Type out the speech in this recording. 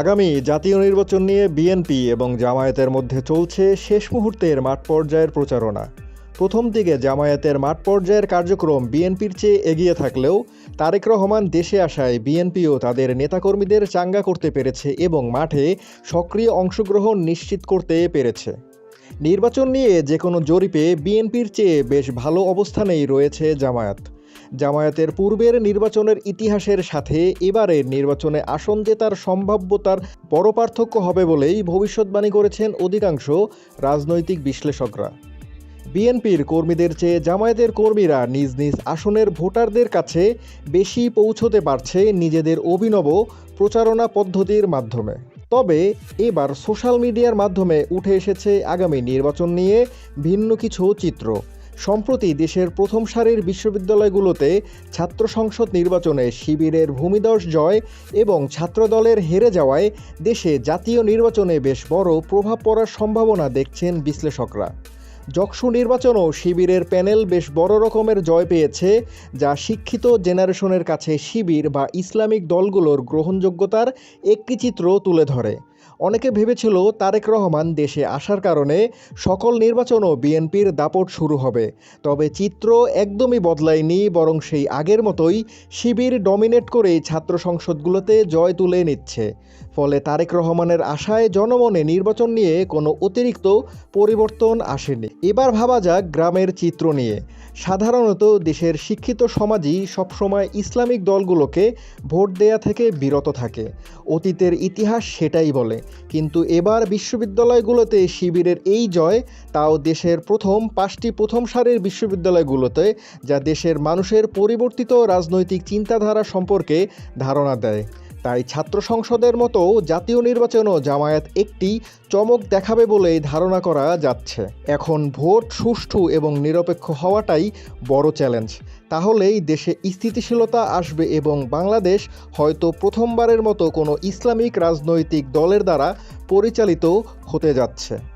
আগামী জাতীয় নির্বাচন নিয়ে বিএনপি এবং জামায়াতের মধ্যে চলছে শেষ মুহূর্তের মাঠ পর্যায়ের প্রচারণা। প্রথম দিকে জামায়াতের মাঠ পর্যায়ের কার্যক্রম বিএনপির চেয়ে এগিয়ে থাকলেও তারেক রহমান দেশে আসায় বিএনপিও তাদের নেতাকর্মীদের চাঙ্গা করতে পেরেছে এবং মাঠে সক্রিয় অংশগ্রহণ নিশ্চিত করতে পেরেছে। নির্বাচন নিয়ে যে কোনো জরিপে বিএনপির চেয়ে বেশ ভালো অবস্থানেই রয়েছে জামায়াত। জামায়াতের পূর্বের নির্বাচনের ইতিহাসের সাথে এবারের নির্বাচনে আসন জেতার সম্ভাব্যতার বড় পার্থক্য হবে বলেই ভবিষ্যৎবাণী করেছেন অধিকাংশ রাজনৈতিক বিশ্লেষকরা। বিএনপির কর্মীদের চেয়ে জামায়াতের কর্মীরা নিজ নিজ আসনের ভোটারদের কাছে বেশি পৌঁছতে পারছে নিজেদের অভিনব প্রচারণা পদ্ধতির মাধ্যমে। তবে এবার সোশ্যাল মিডিয়ার মাধ্যমে উঠে এসেছে আগামী নির্বাচন নিয়ে ভিন্ন কিছু চিত্র। সম্প্রতি দেশের প্রথম সারির বিশ্ববিদ্যালয়গুলোতে ছাত্র সংসদ নির্বাচনে শিবিরের ভূমিদশ জয় এবং ছাত্রদলের হেরে যাওয়ায় দেশে জাতীয় নির্বাচনে বেশ বড় প্রভাব পড়ার সম্ভাবনা দেখছেন বিশ্লেষকরা। যক্ষু নির্বাচনও শিবিরের প্যানেল বেশ বড় রকমের জয় পেয়েছে, যা শিক্ষিত জেনারেশনের কাছে শিবির বা ইসলামিক দলগুলোর গ্রহণযোগ্যতার একটি চিত্র তুলে ধরে। অনেকে ভেবেছিল তারেক রহমান দেশে আসার কারণে সকল নির্বাচনও বিএনপির দাপট শুরু হবে। তবে চিত্র একদমই বদলায়নি, বরং সেই আগের মতোই শিবির ডমিনেট করে ছাত্র সংসদগুলোতে জয় তুলে নিচ্ছে। ফলে তারেক রহমানের আশায় জনমনে নির্বাচন নিয়ে কোনো অতিরিক্ত পরিবর্তন আসেনি। এবার ভাবা যাক গ্রামের চিত্র নিয়ে। সাধারণত দেশের শিক্ষিত সমাজই সবসময় ইসলামিক দলগুলোকে ভোট দেয়া থেকে বিরত থাকে। অতীতের ইতিহাস সেটাই বলে। কিন্তু এবার বিশ্ববিদ্যালয়গুলোতে শিবিরের এই জয়, তাও দেশের প্রথম, পাঁচটি প্রথম সারির বিশ্ববিদ্যালয়গুলোতে, যা দেশের মানুষের পরিবর্তিত রাজনৈতিক চিন্তাধারা সম্পর্কে ধারণা দেয়। তাই ছাত্র সংসদের মতো জাতীয় নির্বাচনও জামায়াত একটি চমক দেখাবে বলেই ধারণা করা যাচ্ছে। এখন ভোট সুষ্ঠু এবং নিরপেক্ষ হওয়াটাই বড় চ্যালেঞ্জ। তাহলেই দেশে স্থিতিশীলতা আসবে এবং বাংলাদেশ হয়তো প্রথমবারের মতো কোনো ইসলামিক রাজনৈতিক দলের দ্বারা পরিচালিত হতে যাচ্ছে।